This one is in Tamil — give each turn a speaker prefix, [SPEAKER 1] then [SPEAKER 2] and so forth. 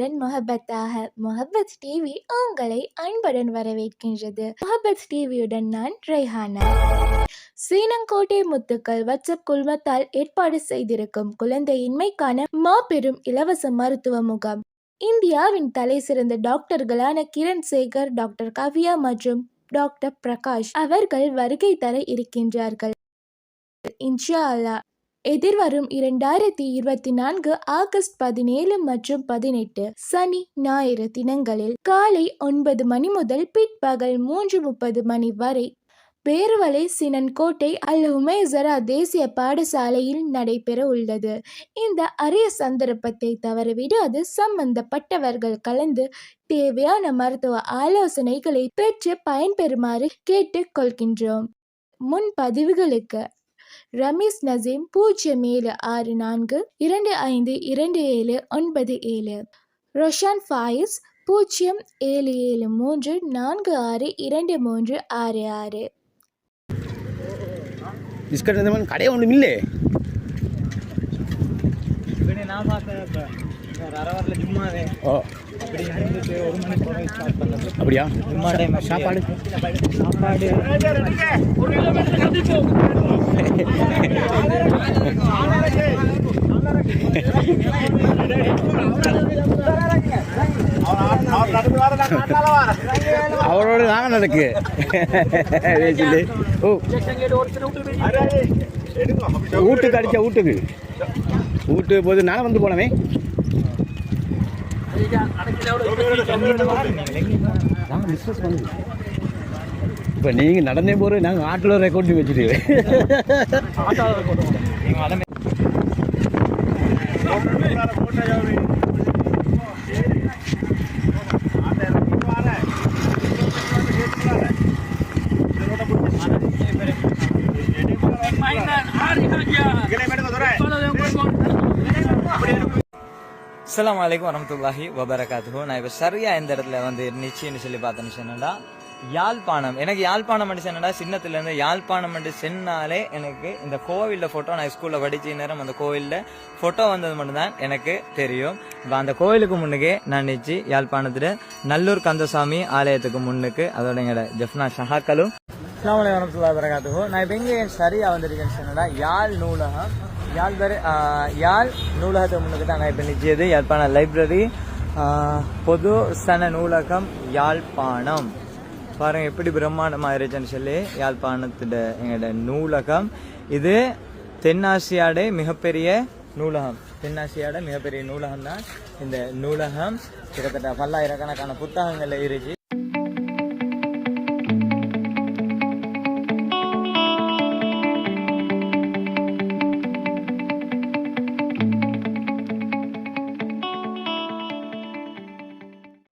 [SPEAKER 1] அன்புடன் மொஹபத்தாக மொஹபத் டிவி உங்களை அன்புடன் வரவேற்கின்றது. மொஹபத் டிவியுடன் நான் ரெய்ஹானா. சீனங்கோட்டை முத்துக்கள் வட்சப் குழுமத்தால் ஏற்பாடு செய்திருக்கும் குழந்தையின்மைக்கான மாபெரும் இலவச மருத்துவ முகாம். இந்தியாவின் தலை சிறந்த டாக்டர்களான கிரண் சேகர் டாக்டர் கவியா மற்றும் டாக்டர் பிரகாஷ் அவர்கள் வருகை தர இருக்கின்றார்கள். இன்ஷா அல்லாஹ். எதிர்வரும் இரண்டாயிரத்தி இருபத்தி நான்கு ஆகஸ்ட் பதினேழு மற்றும் பதினெட்டு சனி ஞாயிறு தினங்களில் காலை ஒன்பது மணி முதல் பிற்பகல் மூன்று முப்பது மணி வரை பேருவளை சினன்கோட்டை அல் உமேசரா தேசிய பாடசாலையில் நடைபெற உள்ளது. இந்த அரிய சந்தர்ப்பத்தை தவறவிடாது சம்பந்தப்பட்டவர்கள் கலந்து தேவையான மருத்துவ ஆலோசனைகளை பெற்று பயன்பெறுமாறு கேட்டுக்கொள்கின்றோம் முன்பதிவுகளுக்கு ரமீஸ் நசீம் பூஜ்ஜியம் ஏழு ஆறு நான்கு இரண்டு ஐந்து இரண்டு ஏழு ஒன்பது ஏழு. ரொஷான் ஃபாயிஸ் பூஜ்ஜியம் ஏழு ஏழு மூன்று நான்கு ஆறு இரண்டு மூன்று ஆறு ஆறு.
[SPEAKER 2] பிஸ்கட் கடையே ஒன்றும் இல்லை.
[SPEAKER 3] நான் பார்த்தேன் இப்போ ஒரு அரை வாரில் ஜும்மாவே
[SPEAKER 2] ஓ. அப்படியா? சாப்பாடு
[SPEAKER 3] சாப்பாடு.
[SPEAKER 2] அவரோட நாங்கள் நடக்கு. ஓ. வீட்டுக்கு அடிச்சா வீட்டுக்கு வீட்டு போது நானும் வந்து போனவே நாங்கள் பிஸ்னஸ் பண்ணுவோம் இப்போ நீங்கள் நடந்தே போகிற நாங்கள் ஆட்டில் ரெக்கார்டிங் வச்சுட்டு
[SPEAKER 3] அஸ்லாம் வலைக்கம் வரமத்துல்லாஹி வபரகாத்து நான் இப்போ சரியா இந்த இடத்துல வந்து நிச்சயம்னு சொல்லி பார்த்தேன்னு சொன்னேன்டா. யாழ்ப்பாணம். எனக்கு யாழ்ப்பாணம் மட்டும் சொன்னடா சின்னத்துலேருந்து யாழ்ப்பாணம் மட்டும் சென்னாலே எனக்கு இந்த கோவிலில் ஃபோட்டோ நான் ஸ்கூலில் படித்த நேரம் அந்த கோவிலில் ஃபோட்டோ வந்தது மட்டும்தான் எனக்கு தெரியும். இப்போ அந்த கோவிலுக்கு முன்னுக்கே நான் நிச்சு யாழ்ப்பாணத்தில் நல்லூர் கந்தசாமி ஆலயத்துக்கு முன்னுக்கு அதோட எங்களோட ஜெஃப்னா ஷஹாக்களும் அஸ்லாம் வலைக்கம் வரமத்துல்லா வபரகாத்துஹு. நான் இப்போ எங்கே சரியாக வந்திருக்கேன்னு சொன்னடா யாழ் நூலகம் யாழ் பேர் யாழ் நூலகத்தை முன்னுக்கு தான் நான் இப்போ நிச்சயது. யாழ்ப்பாண லைப்ரரி பொது சன நூலகம் யாழ்ப்பாணம். பாருங்க எப்படி பிரம்மாண்டமாக இருந்துச்சுன்னு சொல்லி யாழ்ப்பாணத்துல எங்களோட நூலகம். இது தென்னாசியாட மிகப்பெரிய நூலகம். தென்னாசியாட மிகப்பெரிய நூலகம் தான் இந்த நூலகம் கிட்டத்தட்ட பல்லாயிரக்கணக்கான புத்தகங்கள் இருக்கு.